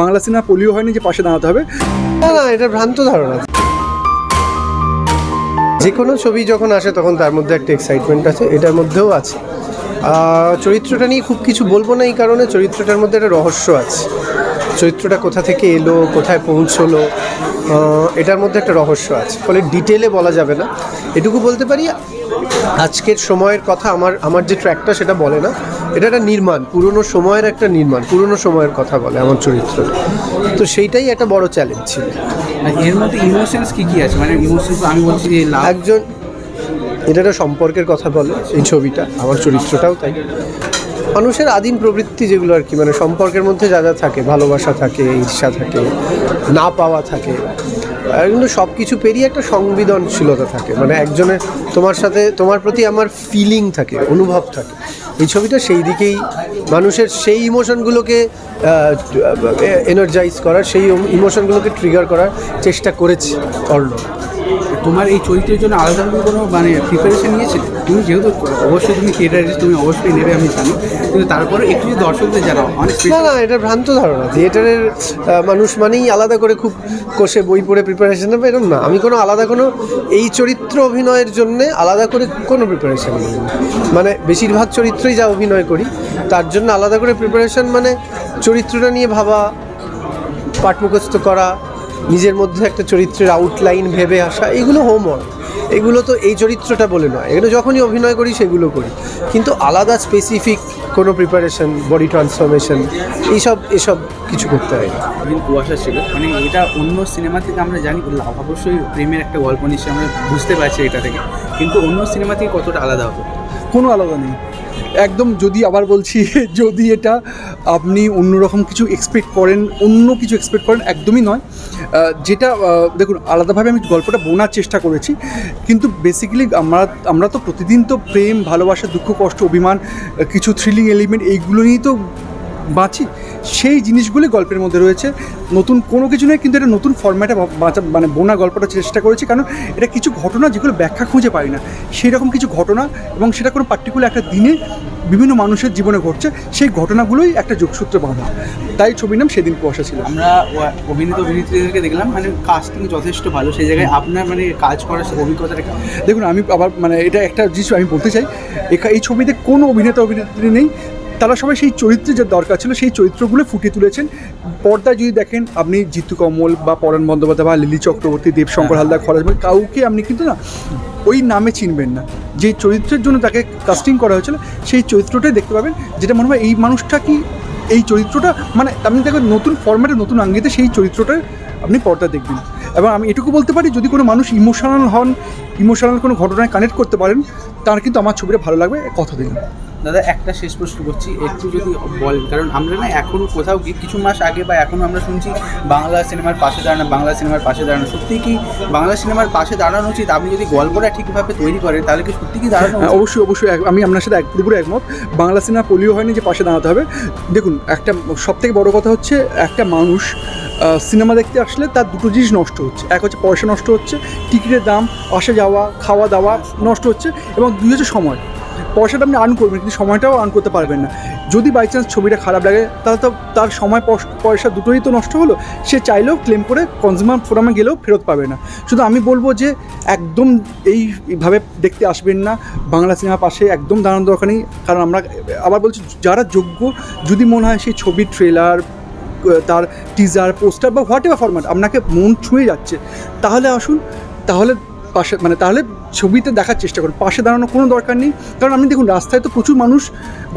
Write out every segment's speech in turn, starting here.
Bangla cinema polio হয়নি যে পাশে দাঁড়াতে হবে। না না, এটা ভ্রান্ত ধারণা। যে কোনো ছবি যখন আসে, তখন তার মধ্যে একটা এক্সাইটমেন্ট আছে, এটার মধ্যেও আছে। চরিত্রটা নিয়ে খুব কিছু বলব না এই কারণে, চরিত্রটার মধ্যে একটা রহস্য আছে। চরিত্রটা কোথা থেকে এলো, কোথায় পৌঁছলো এটার মধ্যে একটা রহস্য আছে। ফলে ডিটেলে বলা যাবে না। এটুকু বলতে পারি, আজকের সময়ের কথা আমার আমার যে ট্র্যাকটা সেটা বলে না। এটা একটা নির্মাণ পুরনো সময়ের একটা নির্মাণ পুরনো সময়ের কথা বলে আমার চরিত্র। তো সেইটাই একটা বড় চ্যালেঞ্জ ছিল। এর মধ্যে ইমোশনস কি কি আছে? মানে ইমোশনস আমি বলছি যে একজন এটা একটা সম্পর্কের কথা বলে এই ছবিটা আমার চরিত্রটাও তাই। মানুষের আদিম প্রবৃত্তি যেগুলো আর কি মানে সম্পর্কের মধ্যে যা যা থাকে ভালোবাসা থাকে ঈর্ষা থাকে না পাওয়া থাকে কিন্তু সব কিছু পেরিয়ে একটা সংবেদনশীলতা থাকে। মানে একজনের তোমার সাথে, তোমার প্রতি আমার ফিলিং থাকে, অনুভব থাকে। এই ছবিটা সেই দিকেই মানুষের সেই ইমোশনগুলোকে এনার্জাইজ করার, সেই ইমোশনগুলোকে ট্রিগার করার চেষ্টা করেছে অর্ণব। তোমার এই চরিত্রের জন্য আলাদা করে কোনো মানে প্রিপারেশন নিয়েছিলে? তুমি যেহেতু অবশ্যই তুমি থিয়েটারিস্ট তুমি অবশ্যই নেবে আমি জানি। কিন্তু তারপরে একটু যদি দর্শকদের জানাও অনেক না না এটা ভ্রান্ত ধারণা। থিয়েটারের মানুষ মানেই আলাদা করে খুব কষে বই পড়ে প্রিপারেশন নেবে এরকম না। আমি কোনো আলাদা কোনো এই চরিত্র অভিনয়ের জন্য আলাদা করে কোনো প্রিপারেশন নিই। মানে বেশিরভাগ চরিত্রই যা অভিনয় করি তার জন্য আলাদা করে প্রিপারেশন মানে চরিত্রটা নিয়ে ভাবা পাঠ মুখস্থ করা নিজের মধ্যে একটা চরিত্রের আউটলাইন ভেবে আসা এগুলো হোমওয়ার্ক এগুলো তো এই চরিত্রটা বলে নয়। এগুলো যখনই অভিনয় করি সেগুলো করি। কিন্তু আলাদা স্পেসিফিক কোনো প্রিপারেশন বডি ট্রান্সফরমেশন এইসব এসব কিছু করতে হয় না। কুয়াশা ছিল। মানে এটা অন্য সিনেমা থেকে আমরা জানি লাভ অবশ্যই প্রেমের একটা গল্প নিশ্চয়ই আমরা বুঝতে পারছি এটা থেকে। কিন্তু অন্য সিনেমা থেকে কতটা আলাদা হবে কোনো আলাদা নেই। একদম যদি আবার বলছি, যদি এটা আপনি অন্যরকম কিছু এক্সপেক্ট করেন, অন্য কিছু এক্সপেক্ট করেন, একদমই নয়। যেটা দেখুন, আলাদাভাবে আমি গল্পটা বোনার চেষ্টা করেছি, কিন্তু বেসিক্যালি আমরা আমরা তো প্রতিদিন তো প্রেম, ভালোবাসা, দুঃখ, কষ্ট, অভিমান কিছু থ্রিলিং এলিমেন্ট এইগুলো নিয়েই তো বাঁচি সেই জিনিসগুলি গল্পের মধ্যে রয়েছে। নতুন কোনো কিছু নয় কিন্তু এটা নতুন ফর্ম্যাটে বাঁচা মানে বোনা গল্পটা চেষ্টা করেছি কারণ এটা কিছু ঘটনা যেগুলো ব্যাখ্যা খুঁজে পাই না। সেই রকম কিছু ঘটনা এবং সেটা কোনো পার্টিকুলার একটা দিনে বিভিন্ন মানুষের জীবনে ঘটছে সেই ঘটনাগুলোই একটা যোগসূত্র বাঁধা। তাই ছবির নাম সেদিন কুয়াশা ছিল। আমরা অভিনেতা অভিনেত্রীদেরকে দেখলাম মানে কাস্টিং যথেষ্ট ভালো সেই জায়গায় আপনার মানে কাজ করার অভিজ্ঞতাটা দেখুন আমি আবার মানে এটা একটা জিনিস আমি বলতে চাই এই ছবিতে কোনো অভিনেতা অভিনেত্রী নেই তারা সবাই সেই চরিত্রে যে দরকার ছিল সেই চরিত্রগুলো ফুটিয়ে তুলেছেন। পর্দায় যদি দেখেন আপনি জিতু কমল বা পরাণ বন্দ্যোপাধ্যায় বা লিলি চক্রবর্তী দেবশঙ্কর হালদার খরাজ কাউকে আপনি কিন্তু না ওই নামে চিনবেন না। যে চরিত্রের জন্য তাকে কাস্টিং করা হয়েছিল সেই চরিত্রটাই দেখতে পাবেন। যেটা মনে হয় এই মানুষটা কি এই চরিত্রটা মানে আপনি দেখবেন নতুন ফর্ম্যাটে নতুন আঙ্গিতে সেই চরিত্রটা আপনি পর্দা দেখবেন। এবং আমি এটুকু বলতে পারি যদি কোনো মানুষ ইমোশনাল হন ইমোশনাল কোনো ঘটনায় কানেক্ট করতে পারেন তার কিন্তু আমার ছবিটা ভালো লাগবে কথা দিলাম। দাদা একটা শেষ প্রশ্ন করছি একটু যদি বলেন কারণ আমরা না এখন কোথাও গিয়ে কিছু মাস আগে বা এখনও আমরা শুনছি বাংলা সিনেমার পাশে দাঁড়ানো বাংলা সিনেমার পাশে দাঁড়ানো। সত্যি কি বাংলা সিনেমার পাশে দাঁড়ানো উচিত? আপনি যদি গল্পটা ঠিকভাবে তৈরি করেন তাহলে কি সত্যি কি দাঁড়ানো হ্যাঁ, অবশ্যই অবশ্যই এক- আমি আপনার সাথে এক পুরোপুরি একমত। বাংলা সিনেমা পোলিও হয়নি যে পাশে দাঁড়াতে হবে। দেখুন একটা সব থেকে বড় কথা হচ্ছে একটা মানুষ সিনেমা দেখতে আসলে তার দুটো জিনিস নষ্ট হচ্ছে। এক হচ্ছে পয়সা নষ্ট হচ্ছে টিকিটের দাম আসা যাওয়া খাওয়া দাওয়া নষ্ট হচ্ছে এবং দুই হচ্ছে সময়। পয়সাটা আপনি আর্ন করবেন, কিন্তু সময়টাও আর্ন করতে পারবেন না। যদি বাই চান্স ছবিটা খারাপ লাগে, তাহলে তো তার সময়, পয়স- দুটোই তো নষ্ট হলো। সে চাইলেও ক্লেম করে কনজিউমার ফোরামে গেলেও ফেরত পাবে না। শুধু আমি বলব যে, একদম এইভাবে দেখতে আসবেন না। বাংলা সিনেমা পাশে একদম দাঁড়ানোর দরকার নেই। কারণ আমরা আবার বলছি, যারা যোগ্য, যদি মনে হয় সেই ছবির ট্রেলার তার টিজার পোস্টার বা হোয়াট এভার ফরম্যাট আপনাকে মন ছুঁয়ে যাচ্ছে, তাহলে আসুন। তাহলে পাশে মানে তাহলে ছবিতে দেখার চেষ্টা করুন। পাশে দাঁড়ানোর কোনো দরকার নেই। কারণ আপনি দেখুন রাস্তায় তো প্রচুর মানুষ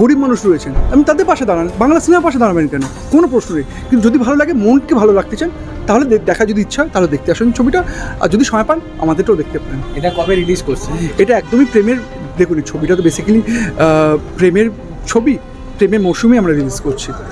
গরিব মানুষ রয়েছেন। আপনি তাদের পাশে দাঁড়ান। বাংলা সিনেমার পাশে দাঁড়াবেন কেন? কোনো প্রশ্ন নেই। কিন্তু যদি ভালো লাগে মনকে ভালো রাখতে চান তাহলে দেখা যদি ইচ্ছা হয় তাহলে দেখতে আসুন ছবিটা। আর যদি সময় পান আমাদেরটাও দেখতে পারেন। এটা কবে রিলিজ করছে এটা একদমই প্রেমের দেখুন ছবিটা তো বেসিক্যালি প্রেমের ছবি প্রেমের মৌসুমে আমরা রিলিজ করছি।